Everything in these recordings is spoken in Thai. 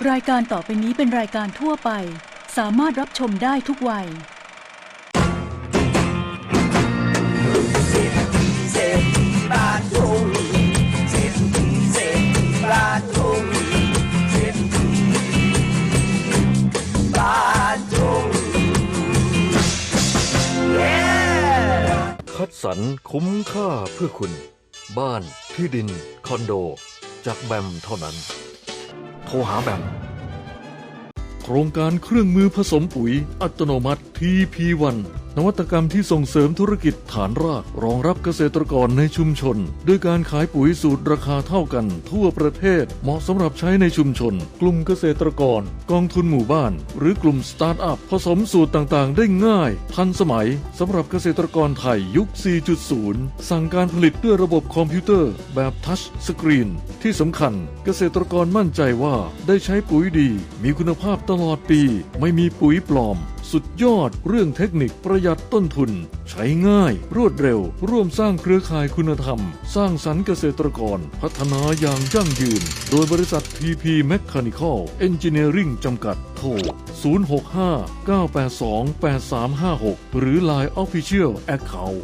รายการต่อไปนี้เป็นรายการทั่วไป สามารถรับชมได้ทุกวัย เศรษฐีเศรษฐีบ้านทุ่งเศรษฐีเศรษฐีบ้านทุ่งเศรษฐีบ้านทุ่ง yeah! คัดสรรคุ้มค่าเพื่อคุณ บ้านที่ดิน คอนโด จากแบมเท่านั้น ทรหาแบมโครงการเครื่องมือผสมปุ๋ยอัตโนมัติ TP1 นวัตกรรมที่ส่งเสริมธุรกิจฐานรากรองรับเกษตรกรในชุมชน ด้วยการขายปุ๋ยสูตรราคาเท่ากัน ทั่วประเทศเหมาะสำหรับใช้ในชุมชน กลุ่มเกษตรกร กองทุนหมู่บ้าน หรือกลุ่มสตาร์ทอัพผสมสูตรต่างๆ ได้ง่าย ทันสมัยสำหรับเกษตรกรไทยยุค 4.0 สั่งการผลิตด้วยระบบคอมพิวเตอร์ แบบทัชสกรีน ที่สำคัญเกษตรกรมั่นใจว่าได้ใช้ปุ๋ยดี มีคุณภาพตลอดปี ไม่มีปุ๋ยปลอม สุดยอดเรื่องเทคนิคประหยัดต้นทุน ใช้ง่าย รวดเร็ว ร่วมสร้างเครือข่ายคุณธรรม สร้างสรรค์เกษตรกร พัฒนาอย่างยั่งยืน โดยบริษัท TP Mechanical Engineering จำกัดโทร 065-982-8356 หรือ Line Official Account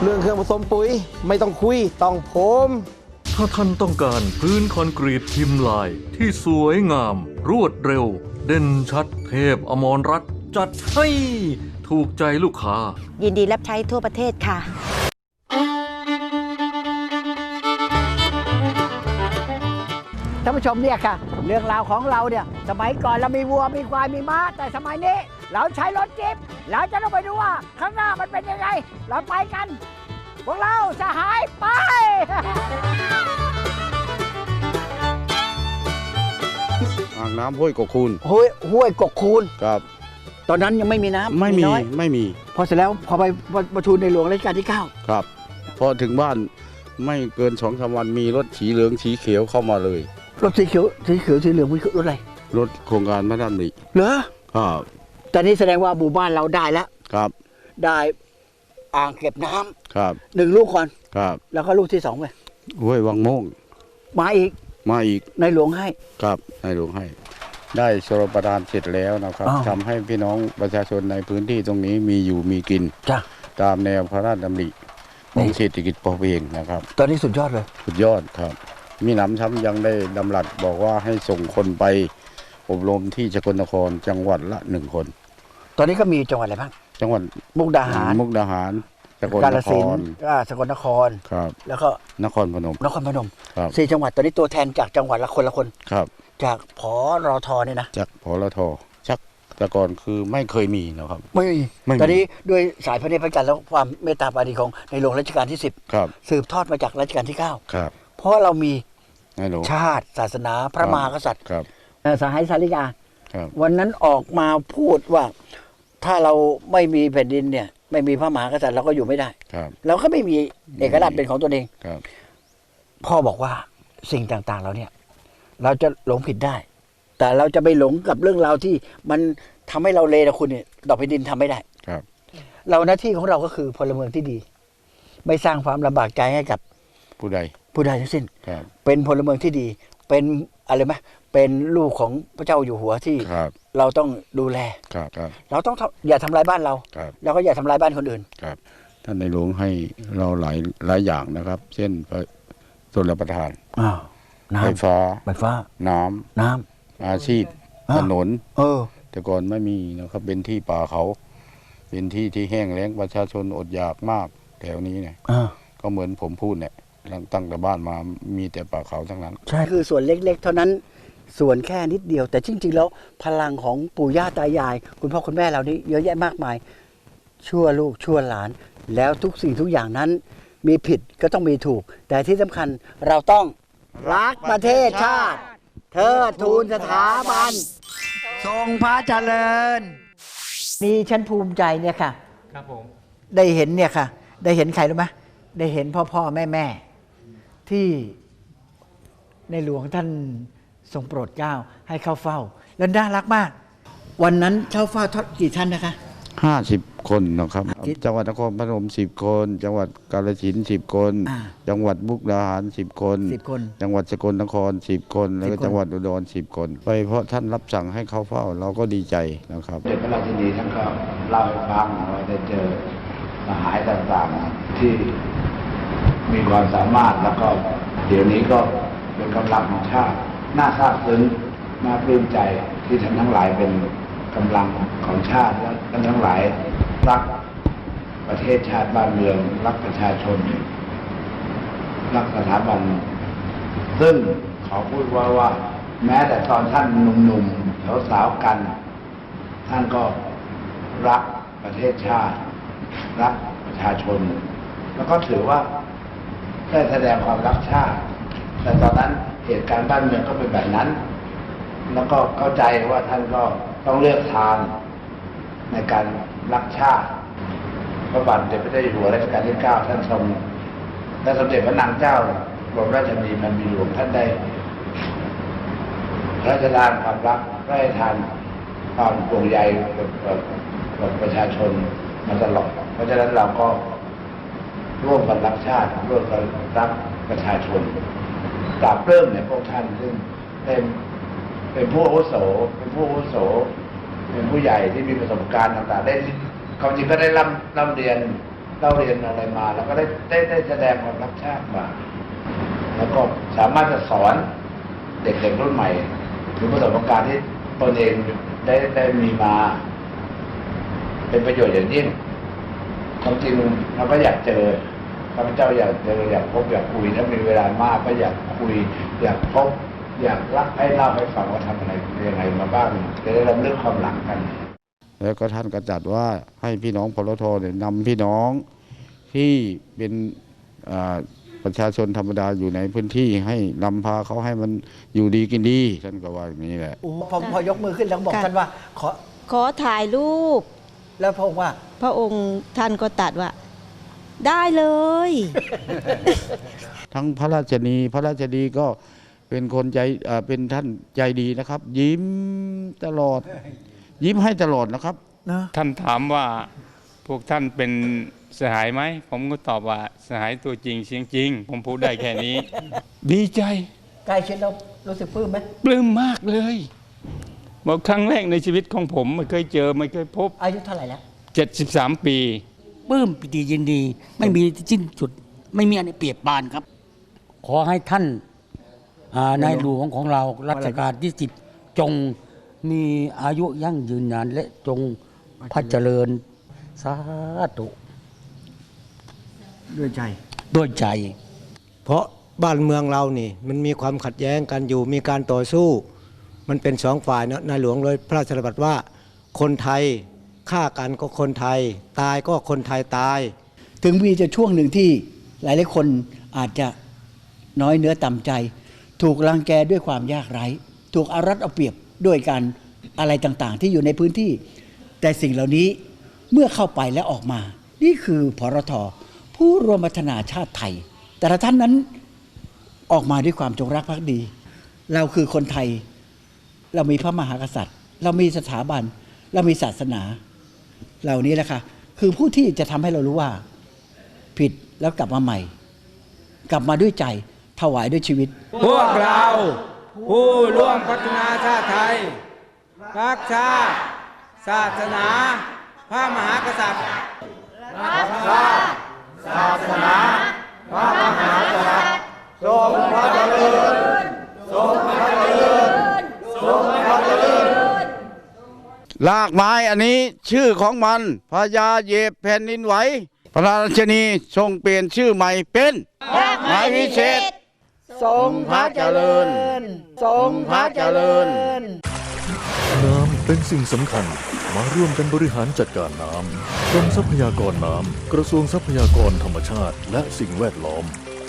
เรื่องเครื่องผสมปุ๋ยไม่ต้องคุยต้องผมถ้าท่านต้องการพื้นคอนกรีตพิมพ์ลายที่สวยงาม รวดเร็ว เด่นชัดเทพอมรรัตน์ จัดให้ถูกใจลูกค้า ยินดีรับใช้ทั่วประเทศค่ะ ท่านผู้ชมเนี่ยค่ะ เรื่องราวของเราเนี่ย สมัยก่อนเรามีวัวมีควายมีม้า แต่สมัยนี้ เราใช้รถจิ๊บเราจะต้องไปดูว่า ข้างหน้ามันเป็นยังไง เราไปกัน พวกเราสหายไป อ่างน้ำห้วยกกคูนห้วยห้วยกกคูนครับ ตอนนั้นยังไม่มีน้ำไม่มีน้อยไม่มีพอเสร็จแล้วพอไปประชุมในหลวงรัชกาลที่9ครับพอถึงบ้านไม่เกินสองสามวันมีรถสีเหลืองสีเขียวเข้ามาเลย รถสีเขียวสีเขียวสีเหลืองมันคือรถอะไรรถโครงการพระดำริเหรอครับแต่นี่แสดงว่าหมู่บ้านเราได้แล้วครับ ได้อ่างเก็บน้ำครับหนึ่งลูกก่อนครับ แล้วก็ลูกที่สองไปห้วยวังโม่งมาอีก มาอีกในหลวงให้ ครับในหลวงให้ ได้ชลประทานเสร็จแล้วนะครับอ้าว ทำให้พี่น้องประชาชนในพื้นที่ตรงนี้มีอยู่มีกิน จ้ะ ตามแนวพระราชดำริของนี่ เศรษฐกิจพอเพียงนะครับ ตอนนี้สุดยอดเลย สุดยอดครับ มีหนำซ้ำยังได้ดำรัสบอกว่าให้ส่งคนไปอบรมที่สกลนครจังหวัดละหนึ่งคน ตอนนี้ก็มีจังหวัดอะไรบ้างจังหวัดมุกดาหารมุกดาหารสกลกาฬนคสินรธุ์อ่าสกลนคร ครับ แล้วก็นครพนม นครพนมครับ สี่จังหวัดตอนนี้ตัวแทนจากจังหวัดละคนละคน ครับ จากพอรอทอเนี่ยนะ จากพลทชักแต่ก่อนคือไม่เคยมีนะครับ ไม่มีไม่มี ตอนนี้ด้วยสายพระเนตรพระจันทร์และความเมตตาปราณีของในหลวงรัชกาลที่ ครับ10 สืบทอดมาจากรัชกาลที่ ครับ9 เพราะเรามีในหลวงชาติศาสนาพระมหากษัตริย์ครับเอ่อสหายสาริกา ครับ วันนั้นออกมาพูดว่าถ้าเราไม่มีแผ่นดินเนี่ย ไม่มีพระมหากษัตริย์เราก็อยู่ไม่ได้ ครับ เราก็ไม่มีเอกราชเป็นของตัวเอง ครับ พ่อบอกว่าสิ่งต่างๆเราเนี่ย เราจะหลงผิดได้ แต่เราจะไปหลงกับเรื่องราวที่มันทำให้เราเลนะคุณเนี่ยดอกแผ่นดินทำไม่ได้ครับ เราหน้าที่ของเราก็คือพลเมืองที่ดี ไม่สร้างความลำบากใจให้กับ ผู้ใด ผู้ใดทั้งสิ้นครับเป็นพลเมืองที่ดี เป็นอะไรไหมเป็นลูกของพระเจ้าอยู่หัวที่ครับเราต้องดูแลครับครับเราต้องทำอย่าทำลายบ้านเราครับแล้วก็อย่าทำลายบ้านคนอื่นครับท่านในหลวงให้เราหลายหลายอย่างนะครับ เช่นพระชนประทานอ้าวน้ ไฟฟ้าำไฟฟ้า น้ำน้อาชีพอ่าถนนำเออ แต่ก่อนไม่มีนะครับ เป็นที่ป่าเขา เป็นที่ที่แห้งแล้งประชาชนอดอยากมากแถวนี้เนี่ยอ่าก็เหมือนผมพูดเนี่ยตั้งตั้งแต่บ้านมามีแต่ป่าเขาทั้งนั้น ใช่ คือส่วนเล็ก ๆ เท่านั้นส่วนแค่นิดเดียว แต่จริง ๆ แล้วพลังของปู่ย่าตายาย คุณพ่อคุณแม่เรานี่เยอะแยะมากมาย ชั่วลูกชั่วหลาน แล้วทุกสิ่งทุกอย่างนั้น มีผิดก็ต้องมีถูก แต่ที่สำคัญเราต้อง รักประเทศชาติเทิดทูนสถาบัน ทรงพระเจริญ นี่ฉันภูมิใจเนี่ยค่ะ ครับผม ได้เห็นเนี่ยค่ะ ได้เห็นใครรู้ไหมได้เห็นพ่อพ่อแม่แม่ที่ในหลวงท่านทรงโปรดเกล้าให้เข้าเฝ้า แล้วน่ารักมาก วันนั้นเข้าเฝ้าทอดกี่ท่านนะคะ ห้าสิบคนนะครับคิดจังหวัดนครพนมสิบคน จังหวัดกาฬสินธุ์สิบคน อ่าจังหวัดมุกดาหารสิบคน สิบคน จังหวัดสกลนครสิบคน แล้วก็10คนจังหวัดอุดรสิบคน ไปเพราะท่านรับสั่งให้เข้าเฝ้าเราก็ดีใจนะครับ เด็กพระราชินีท่านก็เล่าให้ฟังว่าได้เจอสหายต่างๆที่มีความสามารถแล้วก็เดี๋ยวนี้ก็เป็นกำลังของชาติ น่าซาบซึ้งน่าปลื้มใจที่ท่านทั้งหลายเป็น กำลังของชาติและท่านทั้งหลายรักประเทศชาติบ้านเมือง รักประชาชน รักสถาบัน ซึ่งขอพูดว่าว่า แม้แต่ตอนท่านหนุ่มๆสาวๆกัน ท่านก็รักประเทศชาติ รักประชาชน แล้วก็ถือว่าได้แสดงความรักชาติ แต่ตอนนั้นเหตุการณ์บ้านเมืองก็เป็นแบบนั้น แล้วก็เข้าใจว่าท่านก็ ต้องเลือกทางในการรักชาติพระบาทเด็จพระเจ้าอยู่หัวรัชกาลที่เก้าท่านทรงและสมเด็จพระนางเจ้ากรมราชินีพันปีหลวงท่านได้พระราชทานความรักพระราชทานความห่วงใยกับกับกับประชาชนมาตลอด เพราะฉะนั้นเราก็ร่วมกันรักชาติ ร่วมกันรักประชาชนปราบเริ่มเนี่ยพวกท่านซึ่งเป็น เป็นผู้อาวุโส เป็นผู้อาวุโส เป็นผู้ใหญ่ที่มีประสบการณ์ต่างๆ ได้ความจริงก็ได้ร่ำร่ำเรียนเล่าเรียนอะไรมา แล้วก็ได้ได้ได้แสดงความรักชาติมา แล้วก็สามารถจะสอนเด็กๆรุ่นใหม่ถึงประสบการณ์ที่ตนเองได้ได้มีมา เป็นประโยชน์อย่างยิ่งความจริงเราก็อยากเจอข้าพเจ้าอยากเจออยากพบอยากคุยถ้ามีเวลามากก็อยากคุย อยากพบ อยากรักให้เล่าให้ฟังว่าทำอะไรยังไงมาบ้างจะได้รำลึกความหลังกัน แล้วก็ท่านก็จัดว่าให้พี่น้องพลทเนี่ยนำพี่น้องที่เป็นอ่าประชาชนธรรมดาอยู่ในพื้นที่ให้นำพาเขาให้มันอยู่ดีกินดีท่านก็ว่าอย่างนี้แหละโอ้พอพอยกมือขึ้นแล้วบอกค่ะท่านว่า ขอขอถ่ายรูป แล้วพระองค์ว่า พระองค์ท่านก็ตัดว่า ได้เลย ทั้งพระราชนีพระราชนีก็ เป็นคนใจอ่าเป็นท่านใจดีนะครับ ยิ้มตลอด ยิ้มให้ตลอดนะครับท่านถามว่าพวกท่านเป็นสหายไหม ผมก็ตอบว่าสหายตัวจริงเสียงจริง ผมพูดได้แค่นี้ ดีใจใกล้ชิดแล้วรู้สึกปลื้มไหมปลื้มมากเลยบอกครั้งแรกในชีวิตของผมไม่เคยเจอไม่เคยพบ อายุเท่าไหร่แล้ว73 ปีปลื้มปิติยินดี ไม่มีสิ้นสุด ไม่มีอันเปรียบปานครับ ขอให้ท่าน อ่านายหลวงของเรารัชกาลที่สิบจงมีอายุยั่งยืนนานและจงพระเจริญสาธุด้วยใจ ด้วยใจ เพราะบ้านเมืองเรานี่ มันมีความขัดแย้งกันอยู่มีการต่อสู้ มันเป็นสองฝ่ายนะนายหลวงเลยพระราชบัญญัติว่า คนไทยฆ่ากันก็คนไทย ตายก็คนไทยตาย ถึงมีจะช่วงหนึ่งที่หลายหลายๆคนอาจจะน้อยเนื้อต่ำใจ ถูกรังแกด้วยความยากไร้ ถูกอารัดเอาเปรียบด้วยการอะไรต่างๆ ที่อยู่ในพื้นที่ แต่สิ่งเหล่านี้เมื่อเข้าไปและออกมา นี่คือพรทผู้รวมพัฒนาชาติไทย แต่ละท่านนั้นออกมาด้วยความจงรักภักดี เราคือคนไทย เรามีพระมหากษัตริย์ เรามีสถาบัน เรามีศาสนา เหล่านี้แหละค่ะคือผู้ที่จะทำให้เรารู้ว่า ผิดแล้วกลับมาใหม่ กลับมาด้วยใจ ถวายด้วยชีวิต พวกเรา ผู้ร่วมพัฒนาชาติไทย รักชาติศาสนา พระมหากษัตริย์ลากไม้อันนี้ชื่อของมันพญาเหยบแผ่นดินไหวพระราชนีทรงเปลี่ยนชื่อใหม่เป็นไม้วิเศษ ทรงพระเจริญ ทรงพระเจริญ น้ำเป็นสิ่งสำคัญ มาร่วมกันบริหารจัดการน้ำกรมทรัพยากรน้ำ กระทรวงทรัพยากรธรรมชาติ และสิ่งแวดล้อม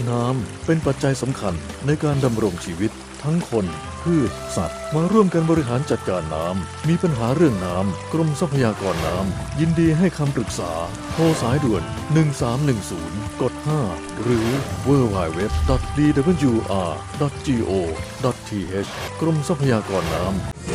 น้ำเป็นปัจจัยสำคัญในการดำรงชีวิต ทั้งคนพืชสัตว์ มาร่วมกันบริหารจัดการน้ำ มีปัญหาเรื่องน้ำ กรมทรัพยากรน้ำ ยินดีให้คำปรึกษา โทรสายด่วน 1310 กด 5 หรือ www.dwr.go.th กรมทรัพยากรน้ำ